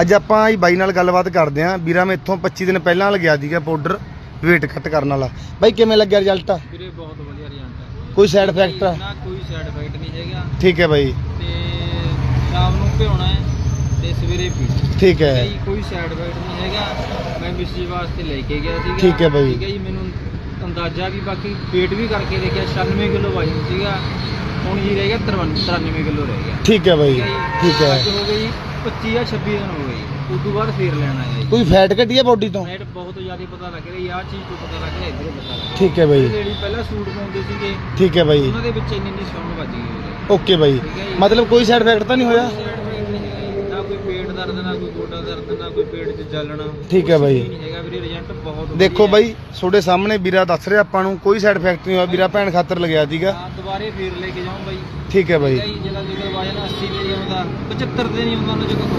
ਅੱਜ ਆਪਾਂ ਇਹ ਬਾਈ ਨਾਲ ਗੱਲਬਾਤ ਕਰਦੇ ਆਂ ਵੀਰਾ ਮੈਂ ਇੱਥੋਂ 25 ਦਿਨ ਪਹਿਲਾਂ ਲਗਿਆ ਸੀਗਾ ਪਾਊਡਰ weight ਕੱਟ ਕਰਨ ਵਾਲਾ। ਬਾਈ ਕਿਵੇਂ ਲੱਗਿਆ ਰਿਜ਼ਲਟ ਵੀਰੇ ਬਹੁਤ ਵਧੀਆ ਰਿਜ਼ਲਟ ਹੈ। ਕੋਈ ਸਾਈਡ ਇਫੈਕਟ ਨਾ ਕੋਈ ਸਾਈਡ ਇਫੈਕਟ ਨਹੀਂ ਹੈਗਾ। ਠੀਕ ਹੈ ਬਾਈ। ਤੇ ਸ਼ਾਮ ਨੂੰ ਭਿਉਣਾ ਹੈ ਤੇ ਸਵੇਰੇ ਪੀਣਾ ਠੀਕ ਹੈ। ਕੋਈ ਸਾਈਡ ਇਫੈਕਟ ਨਹੀਂ ਹੈਗਾ। ਮੈਂ ਮਿਸਜੀ ਵਾਸਤੇ ਲੈ ਕੇ ਗਿਆ ਸੀਗਾ। ਠੀਕ ਹੈ ਬਾਈ। ਠੀਕ ਹੈ ਜੀ ਮੈਨੂੰ ਅੰਦਾਜ਼ਾ ਵੀ ਬਾਕੀ weight ਵੀ ਕਰਕੇ ਦੇਖਿਆ 96 ਕਿਲੋ ਵਜਨ ਸੀਗਾ। ਹੁਣ ਜੀ ਰਹਿ ਗਿਆ 93 93 ਕਿਲੋ ਰਹਿ ਗਿਆ। ਠੀਕ ਹੈ ਬਾਈ। ਠੀਕ ਹੈ ਅੱਜ ਹੋ ਗਈ 25 ਜਾਂ 26 ਦਿਨ ਹੋ ਗਏ ਉਸ ਤੋਂ ਬਾਅਦ ਫੇਰ ਲੈਣਾ ਹੈ ਜੀ। ਕੋਈ ਫੈਟ ਘਟੀ ਹੈ ਬੋਡੀ ਤੋਂ? ਰੇਟ ਬਹੁਤ ਜ਼ਿਆਦਾ ਪਤਾ ਲੱਗ ਰਿਹਾ ਆਹ ਚੀਜ਼ ਤੋਂ ਪਤਾ ਲੱਗ ਰਿਹਾ ਇਧਰੋਂ ਪਤਾ ਲੱਗ ਰਿਹਾ। ਠੀਕ ਹੈ ਬਾਈ। ਜਿਹੜੀ ਪਹਿਲਾਂ ਸੂਟ ਪਾਉਂਦੇ ਸੀਗੇ ਠੀਕ ਹੈ ਬਾਈ। ਉਹਨਾਂ ਦੇ ਵਿੱਚ ਇੰਨੀ ਇੰਨੀ ਸੌਣ ਵੱਜ ਗਈ ਵੀਰੇ ਓਕੇ ਬਾਈ। ਮਤਲਬ ਕੋਈ ਸਾਈਡ ਇਫੈਕਟ ਤਾਂ ਨਹੀਂ ਹੋਇਆ? Side effect ਨਹੀਂ ਹੈਗਾ ਜੀ। ਨਾ ਕੋਈ ਪੇਟ ਦਰਦ ਨਾ ਕੋਈ ਗੋਡਾ ਦਰਦ ਨਾ ਕੋਈ ਪੇਟ 'ਚ ਜਲਣਾ। ਠੀਕ ਹੈ ਬਾਈ। ਕੁਛ ਵੀ ਨਹੀਂ ਹੈਗਾ ਵੀਰੇ ਰਿਜ਼ਲਟ ਬਹੁਤ ਦੇਖੋ ਬਾਈ ਤੁਹਾਡੇ ਸਾਹਮਣੇ ਵੀਰਾ ਦੱਸ ਰਿਹਾ ਆਪਾਂ ਨੂੰ ਕੋਈ ਸਾਈਡ ਇਫੈਕਟ ਨਹੀਂ ਹੋਇਆ ਵੀਰਾ ਭੈਣ ਖਾਤਰ ਲਗਿਆ ਸੀਗਾ। ਹਾਂ ਦੁਬਾਰੇ ਫੇਰ ਲੈ ਕੇ ਜਾਉਂ ਬਾਈ। ਠੀਕ ਹੈ ਬਾਈ। ਜਿਹੜਾ ਜਿਹੜਾ ਵਜਨ 80 ਤੇ ਨਹੀਂ ਆਉਂਦਾ 75 ਦੇ ਨਹੀਂ ਆਉਂਦਾ ਉਹਨੂੰ ਜਦੋਂ